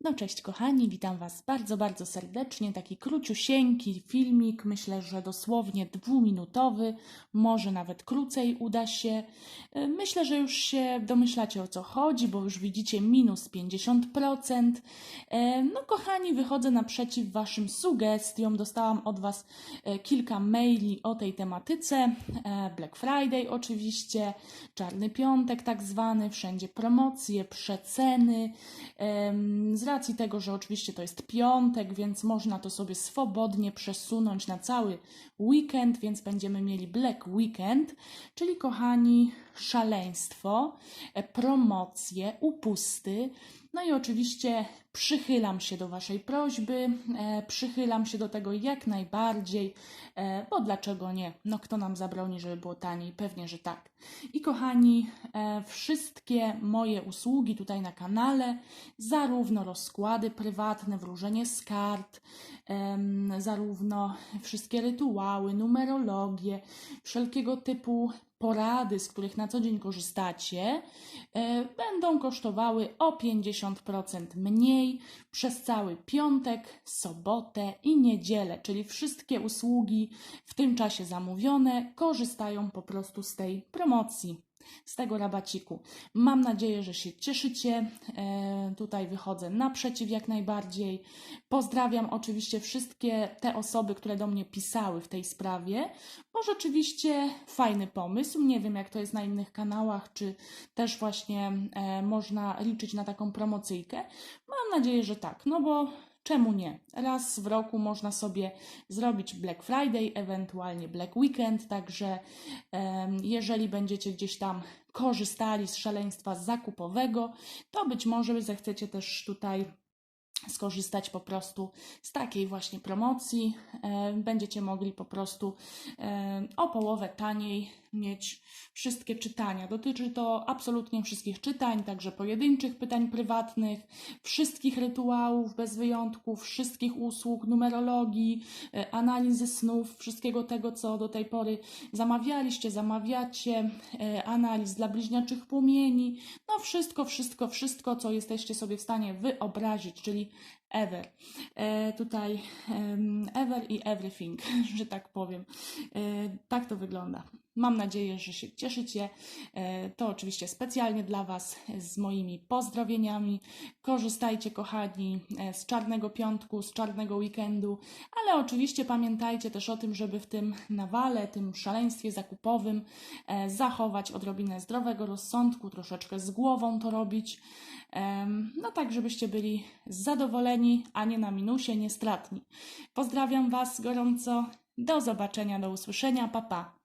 No cześć kochani, witam Was bardzo, bardzo serdecznie. Taki króciusieńki filmik, myślę, że dosłownie dwuminutowy, może nawet krócej uda się. E, Myślę, że już się domyślacie o co chodzi, bo już widzicie minus 50%. E, No kochani, wychodzę naprzeciw Waszym sugestiom. Dostałam od Was e, kilka maili o tej tematyce. Black Friday oczywiście, Czarny Piątek tak zwany, wszędzie promocje, przeceny. Em, Z racji tego, że oczywiście to jest piątek, więc można to sobie swobodnie przesunąć na cały weekend, więc będziemy mieli Black Weekend, czyli kochani, szaleństwo, e, promocje, upusty. No i oczywiście przychylam się do Waszej prośby, e, przychylam się do tego jak najbardziej, e, bo dlaczego nie? No kto nam zabroni, żeby było taniej? Pewnie, że tak. I kochani, e, wszystkie moje usługi tutaj na kanale, zarówno rozkłady prywatne, wróżenie z kart, em, zarówno wszystkie rytuały, numerologie, wszelkiego typu porady, z których na co dzień korzystacie, e, będą kosztowały o 50% mniej przez cały piątek, sobotę i niedzielę, czyli wszystkie usługi w tym czasie zamówione korzystają po prostu z tej promocji. Z tego rabaciku. Mam nadzieję, że się cieszycie. E, tutaj wychodzę naprzeciw jak najbardziej. Pozdrawiam oczywiście wszystkie te osoby, które do mnie pisały w tej sprawie, bo rzeczywiście fajny pomysł. Nie wiem, jak to jest na innych kanałach, czy też właśnie e, można liczyć na taką promocyjkę. Mam nadzieję, że tak, no bo czemu nie? Raz w roku można sobie zrobić Black Friday, ewentualnie Black Weekend, także jeżeli będziecie gdzieś tam korzystali z szaleństwa zakupowego, to być może zechcecie też tutaj skorzystać po prostu z takiej właśnie promocji. Będziecie mogli po prostu o połowę taniej mieć wszystkie czytania. Dotyczy to absolutnie wszystkich czytań, także pojedynczych pytań prywatnych, wszystkich rytuałów bez wyjątku, wszystkich usług, numerologii, e, analizy snów, wszystkiego tego, co do tej pory zamawialiście, zamawiacie, e, analiz dla bliźniaczych płomieni, no wszystko, wszystko, wszystko, co jesteście sobie w stanie wyobrazić, czyli ever. E, tutaj ever i everything, że tak powiem. E, tak to wygląda. Mam nadzieję, że się cieszycie. E, To oczywiście specjalnie dla Was z moimi pozdrowieniami. Korzystajcie, kochani, e, z czarnego piątku, z czarnego weekendu, ale oczywiście pamiętajcie też o tym, żeby w tym nawale, tym szaleństwie zakupowym e, zachować odrobinę zdrowego rozsądku, troszeczkę z głową to robić. No tak, żebyście byli zadowoleni, a nie na minusie, nie stratni. Pozdrawiam Was gorąco. Do zobaczenia, do usłyszenia. Pa, pa.